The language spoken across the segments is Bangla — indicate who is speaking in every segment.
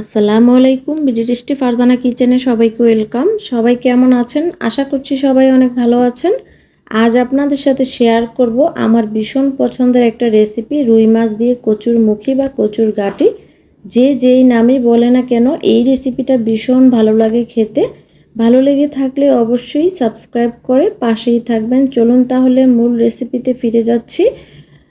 Speaker 1: আসসালামু আলাইকুম। বিডিটিস্টি ফারদানা কিচেনে সবাইকে ওয়েলকাম। সবাই কেমন আছেন? আশা করছি সবাই অনেক ভালো আছেন। আজ আপনাদের সাথে শেয়ার করব আমার ভীষণ পছন্দের একটা রেসিপি, রুই মাছ দিয়ে কচুর মুখী বা কচুর গাটি। যে যেই নামই বলে না কেন, এই রেসিপিটা ভীষণ ভালো লাগে খেতে। ভালো লেগে থাকলে অবশ্যই সাবস্ক্রাইব করে পাশেই থাকবেন। চলুন তাহলে মূল রেসিপিতে ফিরে যাচ্ছি।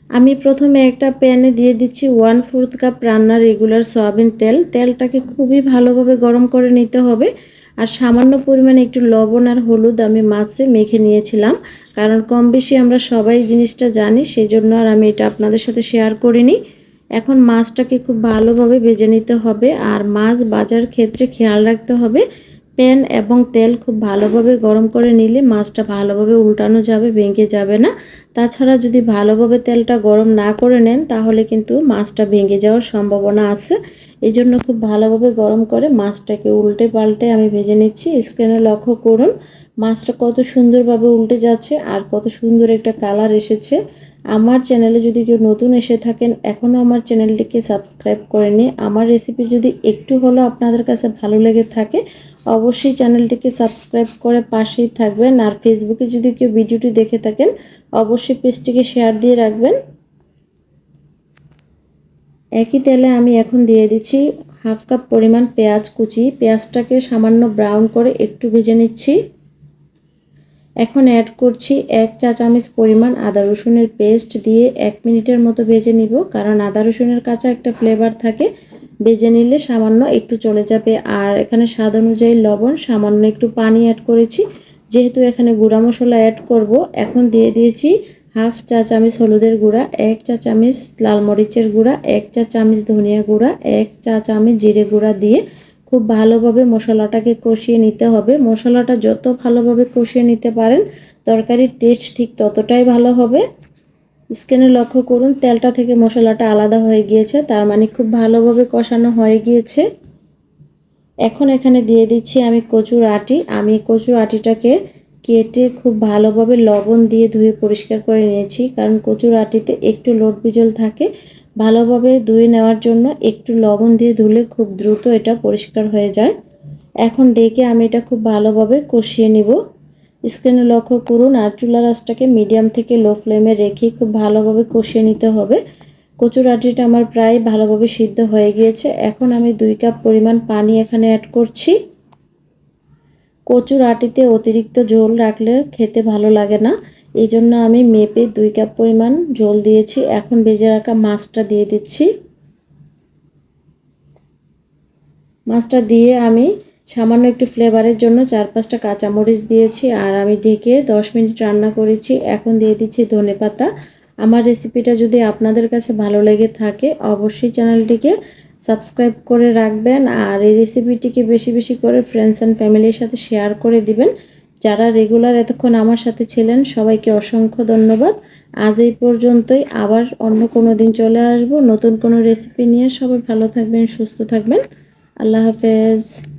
Speaker 1: আমি প্রথমে একটা প্যানে দিয়ে দিচ্ছি ওয়ান ফোর্থ কাপ রান্নার রেগুলার সয়াবিন তেল। তেলটাকে খুবই ভালোভাবে গরম করে নিতে হবে। আর সামান্য পরিমাণে একটু লবণ আর হলুদ আমি মাছে মেখে নিয়েছিলাম। কারণ কম বেশি আমরা সবাই জিনিসটা জানি সেই জন্য আর আমি এটা আপনাদের সাথে শেয়ার করিনি। এখন মাছটাকে খুব ভালোভাবে ভেজে নিতে হবে। আর মাছ বাজার ক্ষেত্রে খেয়াল রাখতে হবে প্যান এবং তেল খুব ভালোভাবে গরম করে নিলে মাছটা ভালোভাবে উল্টানো যাবে, ভেঙে যাবে না। তাছাড়া যদি ভালোভাবে তেলটা গরম না করে নেন, তাহলে কিন্তু মাছটা ভেঙে যাওয়ার সম্ভাবনা আছে। এই জন্য খুব ভালোভাবে গরম করে মাছটাকে উল্টে পাল্টে আমি ভেজে নিচ্ছি। স্ক্রিনে লক্ষ্য করুন, মাছটা কত সুন্দরভাবে উল্টে যাচ্ছে আর কত সুন্দর একটা কালার এসেছে। আমার চ্যানেলে যদি কেউ নতুন এসে থাকেন এখনও আমার চ্যানেলটিকে সাবস্ক্রাইব করে নিয়ে আমার রেসিপি যদি একটু হলেও আপনাদের কাছে ভালো লেগে থাকে, অবশ্যই চ্যানেলটিকে সাবস্ক্রাইব করে পাশেই থাকবেন। আর ফেসবুকে যদি কেউ ভিডিওটি দেখে থাকেন, অবশ্যই পেজটিকে শেয়ার দিয়ে রাখবেন। একই তেলে আমি এখন দিয়ে দিচ্ছি হাফ কাপ পরিমাণ পেঁয়াজ কুচি। পেঁয়াজটাকে সামান্য ব্রাউন করে একটু ভেজে নিচ্ছি। এখন অ্যাড করছি এক চা চামচ পরিমাণ আদা রসুনের পেস্ট দিয়ে এক মিনিটের মতো ভেজে নিব, কারণ আদা রসুনের কাঁচা একটা ফ্লেভার থাকে। ভেজে নিলে সামান্য একটু চলে যাবে, আর এখানে স্বাদ অনুযায়ী লবণ, সামান্য একটু পানি অ্যাড করেছি। যেহেতু এখানে গুঁড়া মশলা অ্যাড করব, এখন দিয়ে দিয়েছি হাফ চা চামচ হলুদের গুঁড়া, এক চা চামচ লাল মরিচের গুঁড়া, এক চা চামচ ধনিয়া গুঁড়া, এক চা চামচ জিরে গুঁড়া দিয়ে খুব ভালোভাবে মশলাটাকে কষিয়ে নিতে হবে। মশলাটা যত ভালোভাবে কষিয়ে নিতে পারেন, তরকারির টেস্ট ঠিক ততটাই ভালো হবে। স্ক্রিনে লক্ষ্য করুন, তেলটা থেকে মশলাটা আলাদা হয়ে গিয়েছে, তার মানে খুব ভালোভাবে কষানো হয়ে গিয়েছে। এখন এখানে দিয়ে দিচ্ছি আমি কচুর আটি। আমি কচুর আটিটাকে কেটে খুব ভালোভাবে লবণ দিয়ে ধুয়ে পরিষ্কার করে নিয়েছি, কারণ কচুর আটিতে একটু লোট বিজল থাকে। ভালোভাবে ধুয়ে নেওয়ার জন্য একটু লবণ দিয়ে ধুলে খুব দ্রুত এটা পরিষ্কার হয়ে যায়। এখন ডেকে আমি এটা খুব ভালোভাবে কষিয়ে নিব। স্ক্রিনে লক্ষ্য করুন, আর চুলা রাসটাকে মিডিয়াম থেকে লো ফ্লেমে রেখে খুব ভালোভাবে কষিয়ে নিতে হবে। কচুর আটিটা আমার প্রায় ভালোভাবে সিদ্ধ হয়ে গিয়েছে। এখন আমি দুই কাপ পরিমাণ পানি এখানে অ্যাড করছি। কচুর আটিতে অতিরিক্ত ঝোল রাখলে খেতে ভালো লাগে না। এই জন্য আমি মেপে দুই কাপ পরিমাণ জল দিয়েছি। এখন বেজে রাখা মাছটা দিয়ে দিচ্ছি। মাছটা দিয়ে আমি সামান্য একটু ফ্লেভারের জন্য চার পাঁচটা কাঁচামরিচ দিয়েছি আর আমি ঢেকে দশ মিনিট রান্না করেছি। এখন দিয়ে দিচ্ছি ধনে পাতা। আমার রেসিপিটা যদি আপনাদের কাছে ভালো লেগে থাকে, অবশ্যই চ্যানেলটিকে সাবস্ক্রাইব করে রাখবেন আর এই রেসিপিটিকে বেশি বেশি করে ফ্রেন্ডস অ্যান্ড ফ্যামিলির সাথে শেয়ার করে দিবেন। যারা রেগুলার এতক্ষণ আমার সাথে ছিলেন, সবাইকে অসংখ্য ধন্যবাদ। আজ এই পর্যন্তই। আবার অন্য কোনো দিন চলে আসব। নতুন কোনো রেসিপি নিয়ে সবাই ভালো থাকবেন, সুস্থ থাকবেন। আল্লাহ হাফেজ।